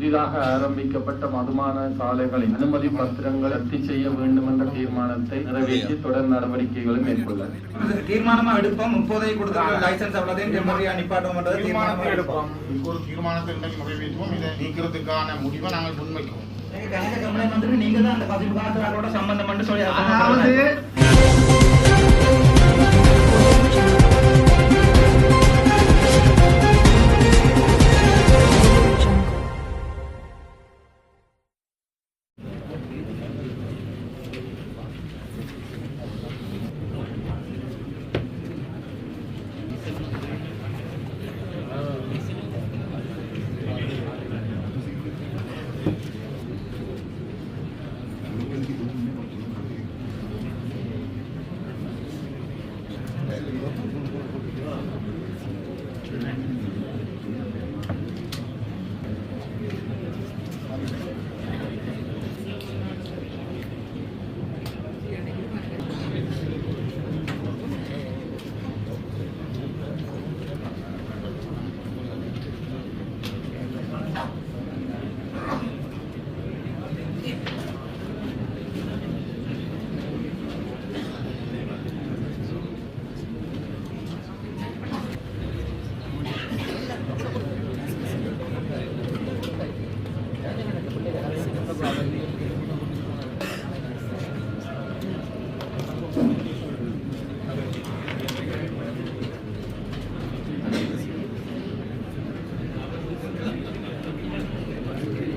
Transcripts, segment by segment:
புதிதாக ஆரம்பிக்கப்பட்ட மதுபான சாலைகளின் அனுமதி பத்திரங்கள் ரத்து செய்ய வேண்டும் என்ற தீர்மானத்தை நிறைவேற்றி தொடர் நடவடிக்கைகளை மேற்கொள்ள தீர்மானமா எடுப்போம். முப்பதை கொடுத்து லைசன்ஸ் அவ்வளோதையும் டெம்பரரியா தீர்மானமா எடுப்போம். இப்போ ஒரு தீர்மானத்தை இன்றைக்கு நிறைவேற்றுவோம். இதை நீக்கிறதுக்கான முடிவை நாங்கள் முன்வைக்கிறோம். நீங்க தான் அந்த பதிவு காசுகளோட சம்பந்தம் பண்ணி சொல்லி Thank you.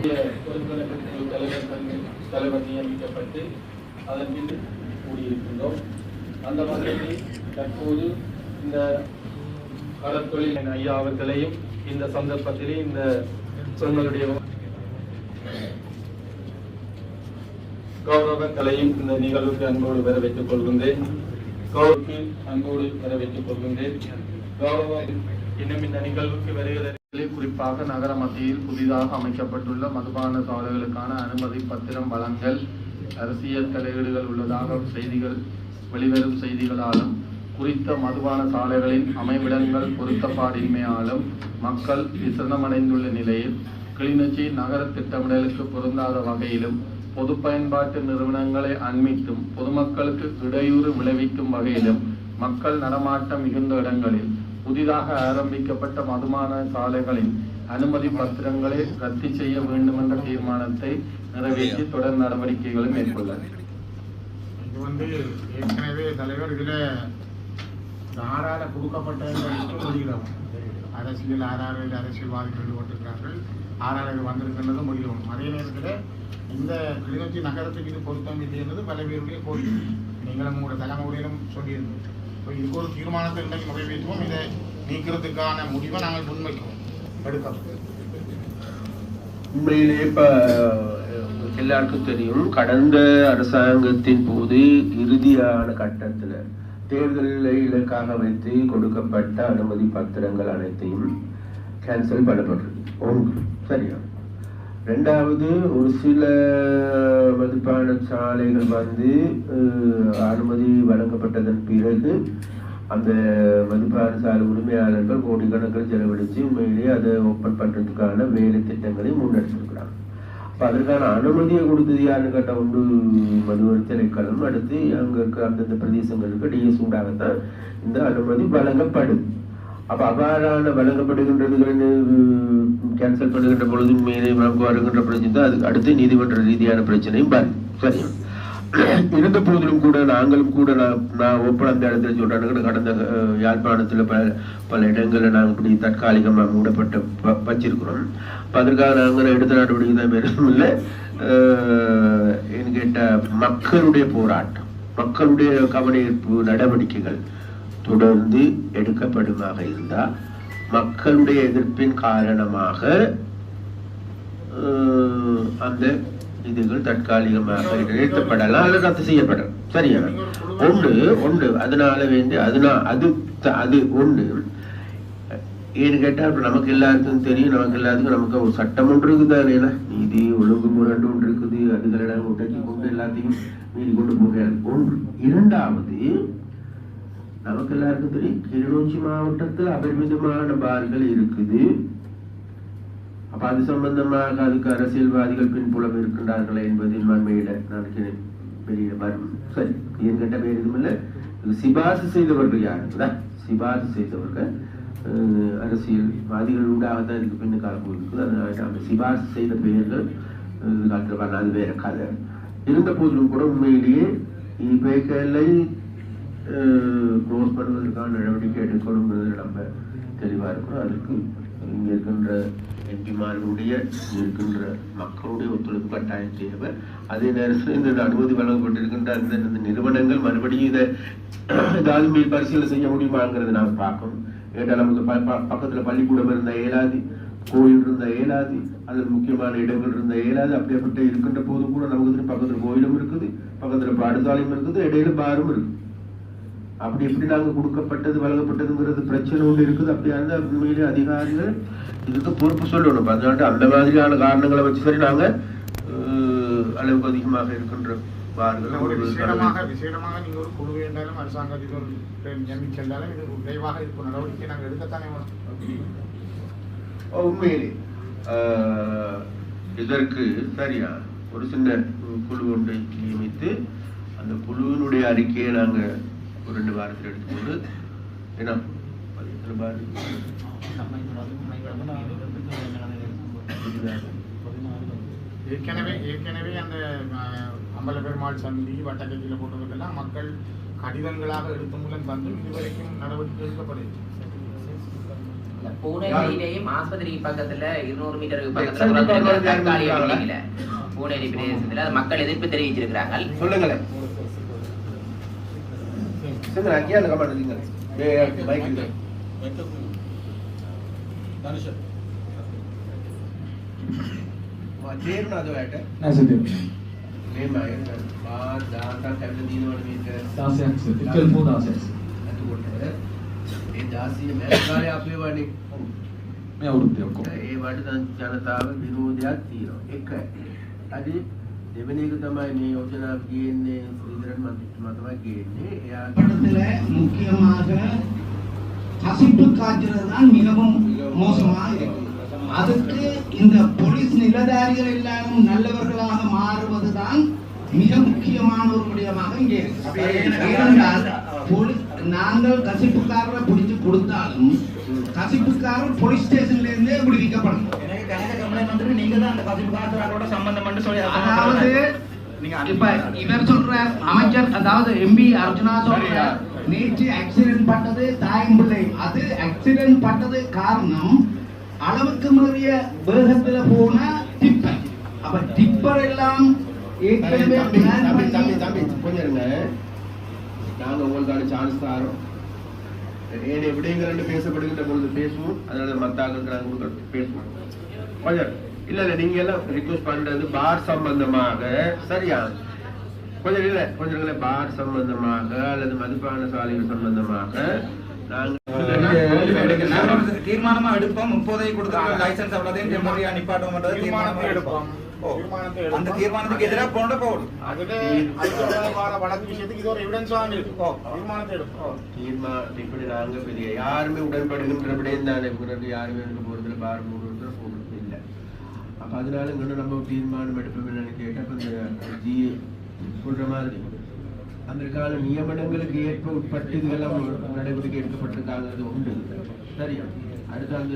தலைவர் தன்- தலைவர் நியமிக்கப்பட்டு அதன் மீது கூடியிருக்கின்றோம். அந்த வகையில் தற்போது இந்த கடற்தொழில் ஐயா அவர்களையும் இந்த சந்தர்ப்பத்திலே இந்த பெண்களுடைய கௌரவங்களையும் இந்த நிகழ்வுக்கு அன்போடு வரவேற்றுக் கொள்கின்றேன். கௌரவுக்கு அன்போடு வரவேற்றுக் கொள்கின்றேன். கௌரவம் இன்னும் இந்த நிகழ்வுக்கு வருகிறது குறிப்பாக நகர மத்தியில் புதிதாக அமைக்கப்பட்டுள்ள மதுபான சாலைகளுக்கான அனுமதி பத்திரம் வழங்கல் அரசியல் தலையீடுகள் உள்ளதாக செய்திகள் வெளிவரும் செய்திகளாலும் குறித்த மதுபான சாலைகளின் அமைவிடங்கள் பொருத்தப்பாடின்மையாலும் மக்கள் விசனமடைந்துள்ள நிலையில் கிளிநொச்சி நகர திட்டமிடலுக்கு பொருந்தாத வகையிலும் பொது பயன்பாட்டு நிறுவனங்களை அண்மித்தும் பொதுமக்களுக்கு இடையூறு விளைவிக்கும் வகையிலும் மக்கள் நடமாட்டம் மிகுந்த இடங்களில் புதிதாக ஆரம்பிக்கப்பட்ட மதுமான சாலைகளின் அனுமதி பத்திரங்களை ரத்து செய்ய வேண்டும் என்ற தீர்மானத்தை நிறைவேற்றி தொடர் நடவடிக்கைகளை மேற்கொள்ள இது வந்து ஏற்கனவே தலைவர் இதுல ஆறார கொடுக்கப்பட்ட முடிகிறோம் அரசியல் ஆறாறு அரசியல்வாதிகள் ஈடுபட்டிருக்கிறார்கள் ஆறாறு வந்திருக்கின்றதும் வந்திருக்கின்றது அதே நேரத்தில் இந்த கிளிநொச்சி நகரத்துக்கு இது பொருத்தம் இல்லை என்பது பல பேருடைய கோரிக்கை. நீங்களும் உங்களுடைய தலைமுறையிலும் சொல்லியிருந்தோம் இப்போ இதுக்கு ஒரு தீர்மானத்தை இன்றைக்கு நிறைவேற்றுவோம் இதை நீக்கிறதுக்கான முடிவை நாங்கள் முன்வைக்கிறோம். எடுக்கிறோம் உண்மையிலே இப்போ எல்லாருக்கும் தெரியும் கடந்த அரசாங்கத்தின் போது இறுதியான கட்டத்தில் தேர்தலை இலக்காக வைத்து கொடுக்கப்பட்ட அனுமதி பத்திரங்கள் அனைத்தையும் கேன்சல் பண்ணப்பட்டிருக்கு. ஒன்று சரியா? ரெண்டாவது ஒரு சில மதுப்பான சாலைகள் வந்து அனுமதி வழங்கப்பட்டதன் பிறகு அந்த மதுப்பான சாலை உரிமையாளர்கள் கோடிக்கணக்கில் செலவழித்து உண்மையிலேயே அதை ஓப்பன் பண்ணுறதுக்கான வேலை திட்டங்களை முன்னெடுத்திருக்கிறாங்க. அப்போ அதற்கான அனுமதியை கொடுத்தது யாருன்னு கேட்டால் உண்டு மதுவர் திணைக்களம் அடுத்து அங்கே இருக்க அந்தந்த பிரதேசங்களுக்கு டிஎஸ் ஊடாகத்தான் இந்த அனுமதி வழங்கப்படுது அப்போ அவ்வாறான வழங்கப்படுகின்றதுகள் கேன்சல் பண்ணுகின்ற பொழுது மேலே நமக்கு வருகின்ற பிரச்சனை தான் அதுக்கு அடுத்து நீதிமன்ற ரீதியான பிரச்சனையும் பாரு சரியா இருந்த போதிலும் கூட நாங்களும் கூட நான் நான் ஓப்பன் அந்த இடத்துல சொல்றேன் கடந்த யாழ்ப்பாணத்தில் யாழ்ப்பாணத்துல பல பல இடங்களில் நாங்கள் இப்படி தற்காலிகமாக மூடப்பட்டு ப வச்சிருக்கிறோம். இப்போ அதற்காக நாங்கள் எடுத்த நடவடிக்கை தான் வேறும் இல்லை. கேட்ட மக்களுடைய போராட்டம் மக்களுடைய கவனஈர்ப்பு நடவடிக்கைகள் தொடர்ந்து எடுக்கப்படுமாக இருந்தால் மக்களுடைய எதிர்ப்பின் காரணமாக அந்த இதுகள் தற்காலிகமாக நிறுத்தப்படலாம் அல்லது ரத்து செய்யப்படலாம். சரியா? ஒன்று ஒன்று அதனால வேண்டி அதனால் அது அது ஒன்று. ஏன்னு கேட்டால் இப்போ நமக்கு எல்லாருக்கும் தெரியும் நமக்கு எல்லாத்துக்கும் நமக்கு ஒரு சட்டம் ஒன்று இருக்குது இருக்குதானே நீதி ஒழுங்குமுறை ஒன்று இருக்குது. அதுகளிடம் உடக்கி கொண்டு எல்லாத்தையும் மீறி கொண்டு போக. ஒன்று. இரண்டாவது நமக்கு எல்லாருக்கும் தெரியும் கிளிநொச்சி மாவட்டத்தில் அபரிமிதமான பார்கள் இருக்குது. அப்ப அது சம்பந்தமாக அதுக்கு அரசியல்வாதிகள் பின்புலம் இருக்கின்றார்களே என்பதில் நன்மையிட நான் பெரிய வரும் சரி என்கிட்ட பேர் எதுவும் இல்லை. சிபாசு செய்தவர்கள் யாருங்களா சிபாசு செய்தவர்கள் அஹ், அரசியல்வாதிகள் உண்டாகத்தான் இதுக்கு பின்னுக்காக போயிருக்குது. அதனால அந்த சிபாசு செய்த பெயர்கள் அஹ், அது வேற கதை. இருந்த போதிலும் கூட உண்மையிலேயே இவைகளை க்ளோஸ் பண்ணுவதற்கான நடவடிக்கை எடுக்கணுங்கிறது நம்ம தெளிவாக இருக்கணும். அதுக்கு இங்கே இருக்கின்ற எம்பிமார்களுடைய இருக்கின்ற மக்களுடைய ஒத்துழைப்பு கட்டாயம் தேவை. அதே நேரத்தில் இந்த அனுமதி வழங்கப்பட்டிருக்கின்ற அந்த இந்த நிறுவனங்கள் மறுபடியும் இதை ஏதாவது மேல் பரிசீலனை செய்ய முடியுமாங்கிறது நாம் பார்க்கணும். ஏன்னா நமக்கு ப- ப- பள்ளிக்கூடம் இருந்த ஏலாதி கோயில் இருந்த ஏலாதி அதில் முக்கியமான இடங்கள் இருந்த இயலாது அப்படியேப்பட்ட இருக்கின்ற போது கூட நமக்கு பக்கத்தில் கோயிலும் இருக்குது பக்கத்தில் பாடசாலையும் இருக்குது இடையில பாரும் இருக்குது. அப்படி எப்படி நாங்க கொடுக்கப்பட்டது வழங்கப்பட்டதுங்கிறது பிரச்சனை ஒன்று இருக்குது. அப்படியா இருந்தா உண்மையிலே அதிகாரிகள் இதுக்கு பொறுப்பு சொல்லணும். அதனால அந்த மாதிரியான காரணங்களை வச்சு சரி நாங்க அஹ், அளவுக்கு அதிகமாக இருக்கின்ற பார்கள் விசேடமாக விசேடமாக நீங்க ஒரு குழு என்றாலும் அரசாங்கத்தில் ஒரு பேர் நியமிச்சு சென்றாலும் இது விரைவாக இருக்கும் நடவடிக்கை நாங்கள் எடுக்கத்தானே உண்மையிலே. இதற்கு சரியா ஒரு சின்ன குழு ஒன்றை நியமித்து அந்த குழுவினுடைய அறிக்கையை நாங்க ஒரு ரெண்டு வாரத்தில் எடுத்துக்கொண்டு? ஏற்கனவே ஏற்கனவே அந்த அம்பல பெருமாள் சந்தி வட்டக்கத்தியில் போட்டதுக்கெல்லாம் மக்கள் கடிதங்களாக எடுத்த மூலம் வந்து இதுவரைக்கும் நடவடிக்கை எடுக்கப்படுது பூனேரியிலேயும் ஆஸ்பத்திரி பக்கத்துல இருநூறு மீட்டருக்கு பக்கத்துல பூனேரி பிரதேசத்துல அது மக்கள் எதிர்ப்பு தெரிவிச்சிருக்கிறார்கள் சொல்லுங்களேன். சரி அங்கேயே அந்த கமெண்ட் எழுதிங்க பைக் இல்லை තේරුණාද ඔයාලට නෑ සිතේ. මේමයි බාර් 10ක් කැවිලා දිනවනේ මේක 16ක් සිතේ. 12 16ක්. එතකොට ඒ 16 මෑත කාලේ අපේ වනේ මේ අවුරුද්දේ ඔක්කොම. ඒ වට දැන් ජනතාව විරෝධයක් තියෙනවා එක හරි දෙවෙනි එක තමයි මේ යෝජනා ගේන්නේ ශ්‍රීධරන් මන්ත්‍රීතුමා තමයි ගේන්නේ එයා படத்துல முக்கியமாக கசிப்பு காய்ச்சல் தான் மிகவும் மோசமாக இருக்கு அதுக்கு இந்த போலீஸ் நிலதாரிகள் எல்லாரும் நல்லவர்களாக மாறுவதுதான் மிக முக்கியமான ஒரு விடயமாக இங்கே இருக்கு ஏனென்றால் போலீஸ் நாங்கள் கசிப்புக்காரரை பிடிச்சு கொடுத்தாலும் கசிப்புக்காரர் போலீஸ் ஸ்டேஷன்ல இருந்தே விடுவிக்கப்படணும் அதாவது நீங்க இப்ப இவர் சொல்ற அமைச்சர் அதாவது எம்பி அர்ஜுனா சொல்ற? நேற்று ஆக்சிடென்ட் பட்டது தாயும் பிள்ளை அது ஆக்சிடென்ட் பட்டது காரணம் அளவுக்கு மீறிய வேகத்துல போன டிப்பர் அப்ப டிப்பர் எல்லாம் ஏற்கனவே நாங்க உங்களுக்கான சான்ஸ் தாரோம் ஏன் எப்படிங்கிற ரெண்டு பேசப்படுகின்ற பொழுது பேசுவோம்? அதனால மத்தாக்களுக்கு பேசுவோம். கொஞ்சம் இல்ல இல்ல நீங்க எல்லாம் ரிக்வஸ்ட் பண்றது பார் சம்பந்தமாக சரியா? கொஞ்சம் இல்ல கொஞ்சம் இல்ல பார் சம்பந்தமாக அல்லது மதுபான சாலைகள் சம்பந்தமாக தீர்மானமா எடுப்போம். முப்போதைக்கு கொடுத்த லைசன்ஸ் அவ்வளோதையும் டெம்பரரியா தீர்மானமா எடுப்போம். அந்த. தீர்மானத்துக்கு எதிராக போன போடும் அதுல அது தொடர்பான வழக்கு விஷயத்துக்கு இது ஒரு எவிடன்ஸாக இருக்கு ஓ. தீர்மானத்தை எடுப்போம் தீர்மானம் இப்படி நாங்க பெரிய. யாருமே உடன்படுகின்ற விடயம் தானே பிறகு யாருமே போறதுல பார் மூடுறதுல போடுறது இல்லை. அப்ப அதனால இங்கே நம்ம ஒரு தீர்மானம் எடுப்போம் என்னன்னு கேட்டா அப்ப இந்த ஜி சொல்ற மாதிரி அதற்கான நியமனங்களுக்கு ஏற்ப உட்பட்டு இதெல்லாம் நடவடிக்கை எடுக்கப்பட்டிருக்காங்கிறது உண்டு. சரியா? அடுத்து அந்த